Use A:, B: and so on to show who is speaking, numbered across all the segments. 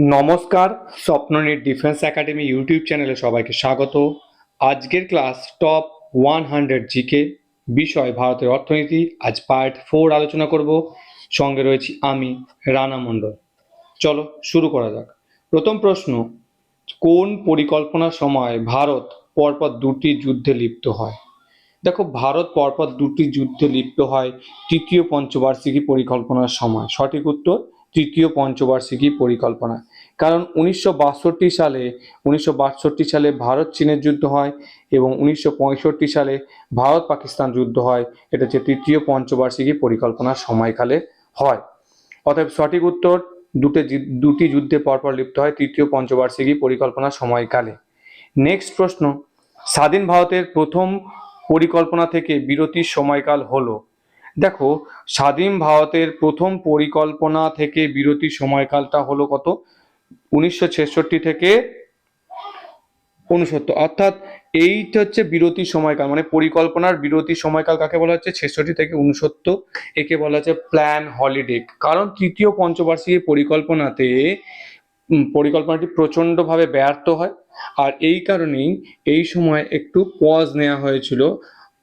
A: নমস্কার, Swapnanir defence academy YouTube চ্যানেলে সবাইকে স্বাগত। আজকের class top one hundred GK বিষয়, ভারতের অর্থনীতি। আজ পার্ট ফোর আলোচনা করব। সঙ্গে রয়েছি আমি, রানা মণ্ডল। চলো শুরু করা যাক। প্রথম প্রশ্ন, কোন পরিকল্পনার সময় ভারত পরপর দুটি যুদ্ধে লিপ্ত হয়? দেখো, ভারত পরপর দুটি যুদ্ধে লিপ্ত হয় তৃতীয় পঞ্চবার্ষিকী পরিকল্পনার সময়। সঠিক উত্তর তৃতীয় পঞ্চবার্ষিকী পরিকল্পনা। কারণ উনিশশো বাষট্টি সালে, উনিশশো বাষট্টি সালে ভারত চীনের যুদ্ধ হয় এবং উনিশশো পঁয়ষট্টি সালে ভারত পাকিস্তান যুদ্ধ হয়। এটা হচ্ছে তৃতীয় পঞ্চবার্ষিকী পরিকল্পনার সময়কালে হয়। অতএব সঠিক উত্তর, দুটো দুটি যুদ্ধে পরপর লিপ্ত হয় তৃতীয় পঞ্চবার্ষিকী পরিকল্পনার সময়কালে। নেক্সট প্রশ্ন, স্বাধীন ভারতের প্রথম পরিকল্পনা থেকে বিরতির সময়কাল হলো? দেখো, স্বাধীন ভারতের প্রথম পরিকল্পনা থেকে বিরতি সময়কালটা হলো কত? উনিশশো ছেষট্টি থেকে উনসত্তর। অর্থাৎ এইটা হচ্ছে বিরতি সময়কাল মানে পরিকল্পনার বিরতি সময়কাল কাকে বলা হচ্ছে? ছেষট্টি থেকে উনসত্তর, একে বলা হচ্ছে প্ল্যান হলিডে কারণ তৃতীয় পঞ্চবার্ষিকী পরিকল্পনাতে পরিকল্পনাটি প্রচণ্ডভাবে ব্যর্থ হয়। আর এই কারণেই এই সময় একটু পজ নেওয়া হয়েছিল।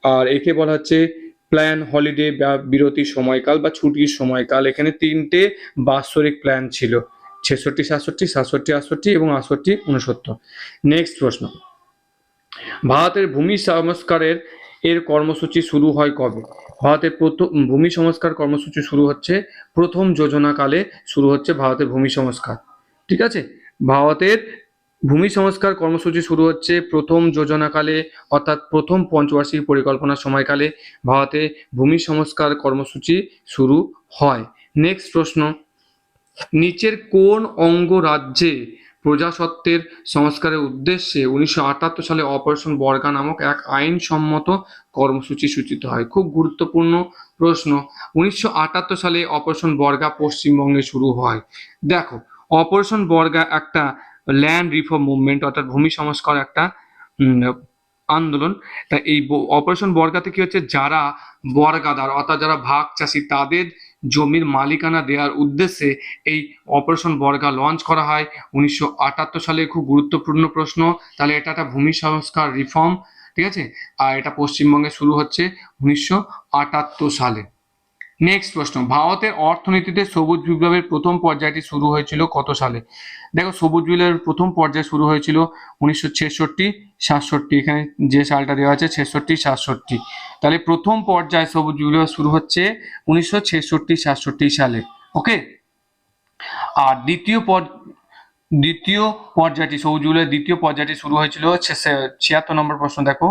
A: আর একে বলা হচ্ছে প্ল্যান হলিডে বা বিরতির সময়কাল বা ছুটির সময়কাল, এখানে তিনটে বাৎসরিক প্ল্যান ছিল। ছেষট্টি, সাতষট্টি সাতষট্টি, আটষট্টি এবং আটষট্টি উনসত্তর নেক্সট প্রশ্ন। ভারতের ভূমি সংস্কারের এর কর্মসূচি শুরু হয় কবে? ভারতের প্রথম ভূমি সংস্কার কর্মসূচি শুরু হচ্ছে, প্রথম যোজনাকালে শুরু হচ্ছে ভারতের ভূমি সংস্কার। ঠিক আছে? ভারতের ভূমি সংস্কার কর্মসূচি শুরু হচ্ছে প্রথম যোজনাকালে, অর্থাৎ প্রথম পঞ্চবার্ষিক পরিকল্পনার সময়কালে। ভারতে ভূমি সংস্কার কর্মসূচি শুরু হয়। নেক্সট প্রশ্ন। নিচের কোন অঙ্গ রাজ্যে প্রজাসত্বের সংস্কারের উদ্দেশ্যে উনিশশো আটাত্তর সালে অপারেশন বর্গা নামক এক আইনসম্মত কর্মসূচি সূচিত হয়? খুব গুরুত্বপূর্ণ প্রশ্ন। উনিশশো আটাত্তর সালে অপারেশন বর্গা পশ্চিমবঙ্গে শুরু হয়। দেখো, অপারেশন বর্গা একটা ল্যান্ড রিফর্ম মুভমেন্ট অর্থাৎ ভূমি সংস্কার একটা আন্দোলন। তা এই অপারেশন বর্গাতে কি হচ্ছে? যারা বর্গাদার, অর্থাৎ যারা ভাগ চাষি, তাদের জমির মালিকানা দেওয়ার উদ্দেশ্যে এই অপারেশন বর্গা লঞ্চ করা হয়। উনিশশো আটাত্তর সালে খুব গুরুত্বপূর্ণ প্রশ্ন। তাহলে এটা একটা ভূমি সংস্কার রিফর্ম ঠিক আছে? আর এটা পশ্চিমবঙ্গে শুরু হচ্ছে উনিশশো আটাত্তর সালে। নেক্সট প্রশ্ন, ভারতের অর্থনীতিতে সবুজ বিপ্লবের প্রথম পর্যায়টি শুরু হয়েছিল কত সালে? দেখো, সবুজ বিপ্লবের প্রথম পর্যায় শুরু হয়েছিল উনিশশো ছেষট্টি, সাতষট্টি, এখানে যে সালটা দেওয়া আছে, ছেষট্টি, সাতষট্টি। তাহলে প্রথম পর্যায় সবুজ বিপ্লব শুরু হচ্ছে উনিশশো ছেষট্টি, সাতষট্টি সালে ওকে আর দ্বিতীয় দ্বিতীয় পর্যায়টি, সবুজ বিপ্লবের দ্বিতীয় পর্যায়টি শুরু হয়েছিল ছিয়াত্তর নম্বর প্রশ্ন, দেখো।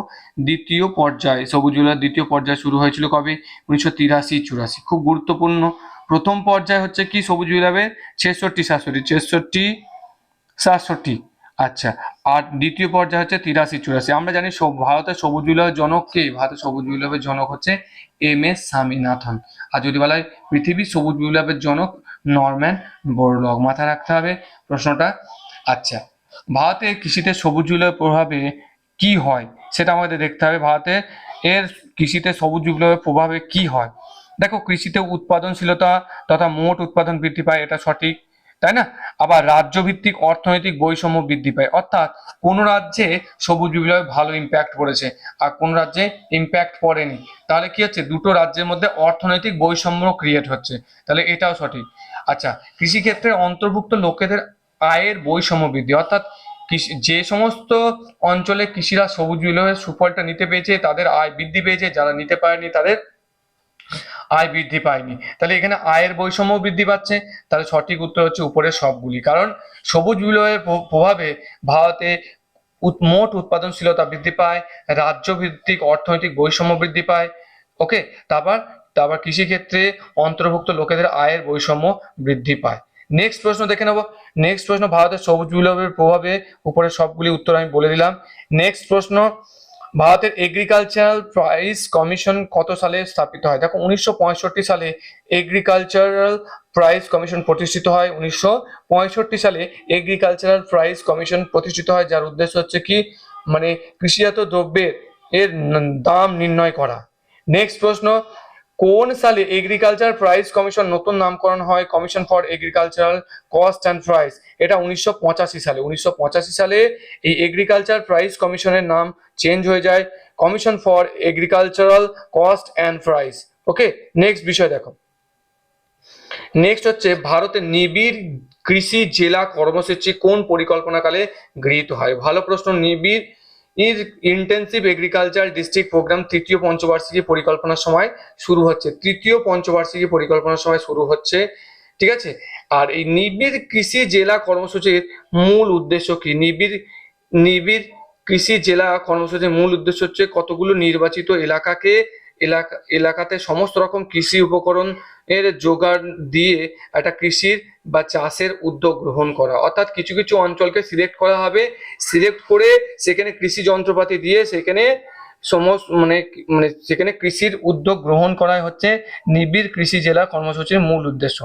A: দ্বিতীয় পর্যায়, সবুজ বিপ্লবের দ্বিতীয় পর্যায় শুরু হয়েছিল কবে? উনিশশো তিরাশি, চুরাশি। খুব গুরুত্বপূর্ণ। প্রথম পর্যায় হচ্ছে কি? সবুজ বিপ্লবের ছেষট্টি, সাতষট্টি। ছেষট্টি, সাতষট্টি। আচ্ছা আর দ্বিতীয় পর্যায় হচ্ছে তিরাশি, চুরাশি। আমরা জানি ভারতের সবুজ বিপ্লবের জনক কে? ভারতের সবুজ বিপ্লবের জনক হচ্ছে এম এস স্বামীনাথন। আর যদি বলা হয় পৃথিবীর সবুজ বিপ্লবের জনক নরম্যান বোরলগ মাথায় রাখতে হবে প্রশ্নটা। আচ্ছা ভারতে কৃষিতে সবুজ বিপ্লবের প্রভাবে কি হয় সেটা আমাদের দেখতে হবে। ভারতে এর কৃষিতে সবুজ বিপ্লবের প্রভাবে কি হয়? দেখো, কৃষিতে উৎপাদনশীলতা তথা মোট উৎপাদন বৃদ্ধি পায়, এটা সঠিক। তাই না? আবার রাজ্যভিত্তিক অর্থনৈতিক বৈষম্য বৃদ্ধি পায়। অর্থাৎ কোন রাজ্যে সবুজ বিপ্লবে ভালো ইম্প্যাক্ট পড়েছে আর কোন রাজ্যে ইম্প্যাক্ট পড়েনি। তাহলে কি হচ্ছে? দুটো রাজ্যের মধ্যে অর্থনৈতিক বৈষম্য ক্রিয়েট হচ্ছে। তাহলে এটাও সঠিক। আচ্ছা কৃষিক্ষেত্রে অন্তর্ভুক্ত লোকেদের আয়ের বৈষম্য বৃদ্ধি। অর্থাৎ যে সমস্ত অঞ্চলে কৃষিরা সবুজ বিপ্লবের সুফলটা নিতে পেরেছে, তাদের আয় বৃদ্ধি পেয়েছে, যারা নিতে পারেনি তাদের আয় বৃদ্ধি পায়নি। তাহলে এখানে আয়ের বৈষম্য বৃদ্ধি পাচ্ছে। তাহলে সঠিক উত্তর হচ্ছে উপরের সবগুলি। কারণ সবুজ বিপ্লবের প্র- প্রভাবে ভারতে মোট উৎপাদনশীলতা বৃদ্ধি পায় রাজ্য ভিত্তিক অর্থনৈতিক বৈষম্য বৃদ্ধি পায়। ওকে তারপর তারপর কৃষিক্ষেত্রে অন্তর্ভুক্ত লোকেদের আয়ের বৈষম্য বৃদ্ধি পায়। নেক্সট প্রশ্ন দেখে নেব। নেক্সট প্রশ্ন, ভারতের সবুজ বিপ্লবের প্রভাবে উপরে সবগুলি উত্তর আমি বলে দিলাম। নেক্সট প্রশ্ন ভারতের এগ্রিকালচারাল প্রাইস কমিশন কত সালে স্থাপিত হয়? দেখো, উনিশশো পঁয়ষট্টি সালে এগ্রিকালচারাল প্রাইস কমিশন প্রতিষ্ঠিত হয়। উনিশশো পঁয়ষট্টি সালে এগ্রিকালচারাল প্রাইস কমিশন প্রতিষ্ঠিত হয়, যার উদ্দেশ্য হচ্ছে কি? মানে কৃষিজাত দ্রব্যের এর দাম নির্ণয় করা। নেক্সট প্রশ্ন কোন সালে এগ্রিকালচার প্রাইস কমিশন নতুন নামকরণ হয়? Commission for agricultural cost and price এটা উনিশশো পঁচাশি সালে। উনিশশো পঁচাশি সালে এই এগ্রিকালচার প্রাইস কমিশনের নাম চেঞ্জ হয়ে যায়। Commission for agricultural cost and price okay next বিষয় দেখো। নেক্সট হচ্ছে ভারতের নিবিড় কৃষি জেলা কর্মসূচি কোন পরিকল্পনাকালে গৃহীত হয়? ভালো প্রশ্ন, নিবিড় is intensive agriculture district programme তৃতীয় পঞ্চবার্ষিকী পরিকল্পনার সময় শুরু হচ্ছে। তৃতীয় পঞ্চবার্ষিকী পরিকল্পনার সময় শুরু হচ্ছে, ঠিক আছে? আর এই নিবিড় কৃষি জেলা কর্মসূচির মূল উদ্দেশ্য কি? নিবিড় নিবিড় কৃষি জেলা কর্মসূচির মূল উদ্দেশ্য হচ্ছে কতগুলো নির্বাচিত এলাকাকে এলাকা এলাকাতে সমস্ত রকম কৃষি উপকরণ এর জোগাড় দিয়ে একটা কৃষির বা চাষের উদ্যোগ গ্রহণ করা। অর্থাৎ কিছু কিছু অঞ্চলকে সিলেক্ট করা হবে। সিলেক্ট করে সেখানে কৃষি যন্ত্রপাতি দিয়ে সেখানে সমস্ত মানে মানে সেখানে কৃষির উদ্যোগ গ্রহণ করাই হচ্ছে নিবিড় কৃষি জেলা কর্মসূচির মূল উদ্দেশ্য।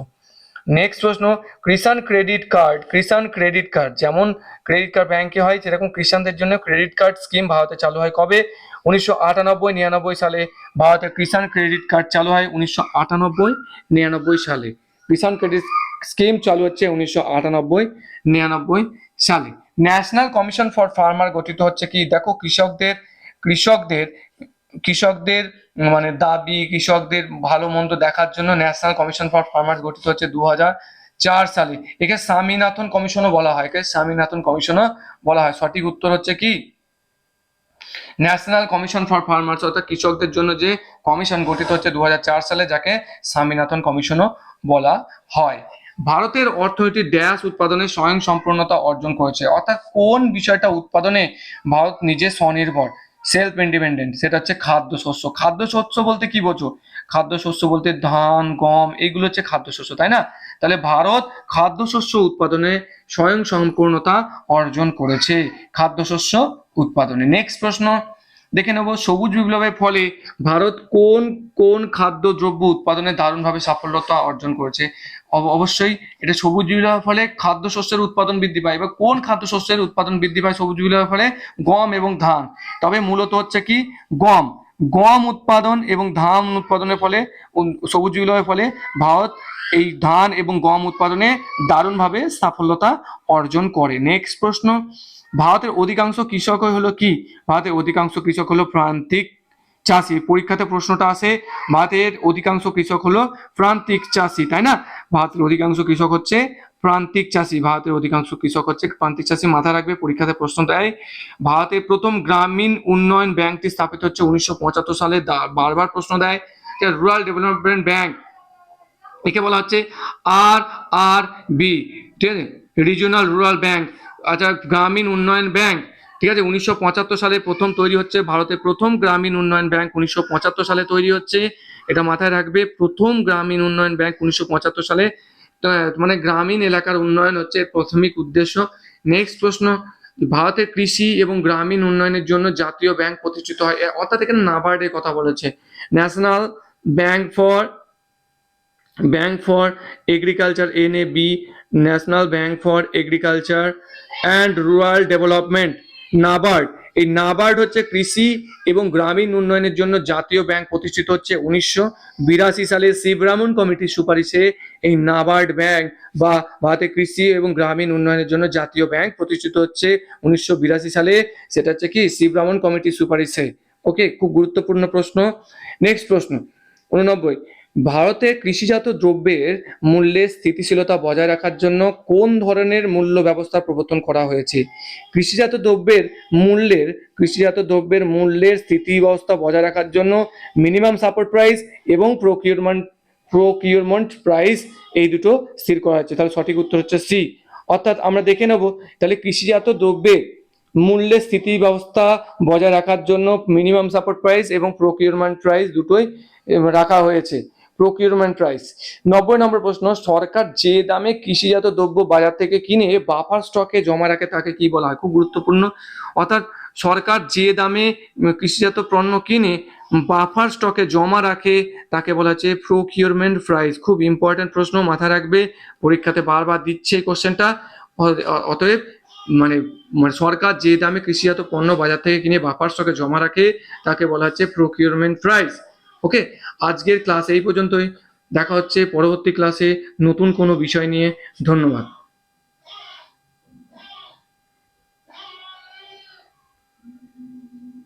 A: নেক্সট প্রশ্ন, Kisan credit card Kisan credit card যেমন ক্রেডিট কার্ড ব্যাংকে হয়, সেরকম কৃষাণদের জন্য ক্রেডিট কার্ড স্কিম ভারতে চালু হয় কবে? উনিশশো আটানব্বই নিরানব্বই সালে ভারতে কিষাণ ক্রেডিট কার্ড চালু হয়, উনিশশো আটানব্বই নিরানব্বই সালে। কৃষাণ ক্রেডিট স্কিম চালু হচ্ছে উনিশশো আটানব্বই নিরানব্বই সালে। ন্যাশনাল কমিশন ফর ফার্মার গঠিত হচ্ছে কি? দেখো, কৃষকদের কৃষকদের কৃষকদের মানে দাবি, কৃষকদের ভালো মন্দ দেখার জন্য ন্যাশনাল কমিশন ফর ফার্মার গঠিত হচ্ছে দু চার সালে। একে স্বামীনাথন কমিশনও বলা হয়, একে স্বামীনাথন কমিশনও বলা হয়। সঠিক উত্তর হচ্ছে কি? ন্যাশনাল কমিশন ফর ফার্মার্স অর্থাৎ কৃষকদের জন্য যে কমিশন গঠিত হচ্ছে দুহাজার চার সালে, যাকে স্বামীনাথন কমিশনও বলা হয়। ভারতের অর্থনীতি ড্যাশ উৎপাদনে স্বয়ং সম্পূর্ণতা অর্জন করেছে। অর্থাৎ কোন বিষয়টা উৎপাদনে ভারত নিজে স্বনির্ভর? সেলফ ইন্ডিপেন্ডেন্ট সেটা হচ্ছে খাদ্যশস্য। খাদ্যশস্য বলতে কি বোঝো? খাদ্যশস্য বলতে ধান, গম, এগুলো হচ্ছে খাদ্যশস্য, তাই না? তাহলে ভারত খাদ্যশস্য উৎপাদনে স্বয়ং সম্পূর্ণতা অর্জন করেছে। খাদ্যশস্য উৎপাদনে। নেক্সট প্রশ্ন, দেখে নেব সবুজ বিপ্লবের ফলে ভারত কোন কোন খাদ্য দ্রব্য উৎপাদনে দারুণভাবে সাফল্যতা অর্জন করেছে? অব- অবশ্যই এটা সবুজ বিপ্লবের ফলে খাদ্যশস্যের উৎপাদন বৃদ্ধি পায়। এবার কোন খাদ্যশস্যের উৎপাদন বৃদ্ধি পায় সবুজ বিপ্লবের ফলে? গম এবং ধান। তবে মূলত হচ্ছে কি? গম। গম উৎপাদন এবং ধান উৎপাদনের ফলে সবুজ বিপ্লবের ফলে ভারত এই ধান এবং গম উৎপাদনে দারুণভাবে সাফল্যতা অর্জন করে। নেক্সট প্রশ্ন ভারতের অধিকাংশ কৃষক হলো কি? ভারতের অধিকাংশ কৃষক হলো প্রান্তিক চাষি। পরীক্ষাতে প্রশ্নটা আসে, ভারতের অধিকাংশ কৃষক হলো প্রান্তিক চাষি, তাই না? ভারতের অধিকাংশ কৃষক হচ্ছে প্রান্তিক চাষি। ভারতের অধিকাংশ কৃষক হচ্ছে প্রান্তিক চাষি মাথা রাখবে, পরীক্ষাতে প্রশ্ন দেয়। ভারতের প্রথম গ্রামীণ উন্নয়ন ব্যাংকটি স্থাপিত হচ্ছে উনিশশো পঁচাত্তর সালে। বারবার প্রশ্ন দেয়। রুরাল ডেভেলপমেন্ট ব্যাংক একে বলা হচ্ছে আর আর বি ঠিক আছে? রিজিওনাল রুরাল ব্যাংক আচ্ছা গ্রামীণ উন্নয়ন ব্যাংক, ঠিক আছে, উনিশশো পঁচাত্তর সালে প্রথম তৈরি হচ্ছে, ভারতের প্রথম গ্রামীণ উন্নয়ন ব্যাংক উনিশশো পঁচাত্তর সালে তৈরি হচ্ছে, এটা মাথায় রাখবে, প্রথম গ্রামীণ উন্নয়ন ব্যাংক উনিশশো পঁচাত্তর সালে মানে গ্রামীণ এলাকার উন্নয়ন হচ্ছে প্রাথমিক উদ্দেশ্য। নেক্সট প্রশ্ন, ভারতের কৃষি এবং গ্রামীণ উন্নয়নের জন্য জাতীয় ব্যাংক প্রতিষ্ঠিত হয় অর্থাৎ এখানে নাবার্ডের কথা বলেছে। National bank for bank for agriculture NAB national bank for agriculture and rural development, NABARD. এই নাবার্ড হচ্ছে কৃষি এবং গ্রামীণ উন্নয়নের জন্য জাতীয় ব্যাংক প্রতিষ্ঠিত হচ্ছে উনিশশো বিরাশি সালে শিবরামন কমিটির সুপারিশে এই নাবার্ড ব্যাংক বা ভারতের কৃষি এবং গ্রামীণ উন্নয়নের জন্য জাতীয় ব্যাংক প্রতিষ্ঠিত হচ্ছে উনিশশো বিরাশি সালে। সেটা হচ্ছে কি? শিবরামন কমিটির সুপারিশে। ওকে? খুব গুরুত্বপূর্ণ প্রশ্ন। নেক্সট প্রশ্ন। উননব্বই। ভারতে কৃষিজাত দ্রব্যের মূল্যের স্থিতিশীলতা বজায় রাখার জন্য কোন ধরনের মূল্য ব্যবস্থা প্রবর্তন করা হয়েছে? কৃষিজাত দ্রব্যের মূল্যের, কৃষিজাত দ্রব্যের মূল্যের স্থিতি ব্যবস্থা বজায় রাখার জন্য মিনিমাম সাপোর্ট প্রাইস এবং প্রকিউরমেন্ট প্রকিউরমেন্ট প্রাইস এই দুটো স্থির করা হচ্ছে তাহলে সঠিক উত্তর হচ্ছে সি অর্থাৎ আমরা দেখে নেব, তাহলে কৃষিজাত দ্রব্যের মূল্যের স্থিতি ব্যবস্থা বজায় রাখার জন্য মিনিমাম সাপোর্ট প্রাইস এবং প্রকিউরমেন্ট প্রাইস দুটোই রাখা হয়েছে। প্রকিউরমেন্ট প্রাইস নব্বই নম্বর প্রশ্ন, সরকার যে দামে কৃষিজাত দ্রব্য বাজার থেকে কিনে বাফার স্টকে জমা রাখে তাকে কি বলা হয়? খুব গুরুত্বপূর্ণ। অর্থাৎ সরকার যে দামে কৃষিজাত পণ্য কিনে বাফার স্টকে জমা রাখে, তাকে বলা হচ্ছে প্রকিউরমেন্ট প্রাইস খুব ইম্পর্টেন্ট প্রশ্ন মাথায় রাখবে। পরীক্ষাতে বারবার দিচ্ছে এই কোশ্চেনটা অতএব মানে মানে সরকার যে দামে কৃষিজাত পণ্য বাজার থেকে কিনে বাফার স্টকে জমা রাখে, তাকে বলা হচ্ছে প্রকিউরমেন্ট প্রাইস ওকে আজকের ক্লাস এই পর্যন্তই। দেখা হচ্ছে পরবর্তী ক্লাসে নতুন কোনো বিষয় নিয়ে। ধন্যবাদ।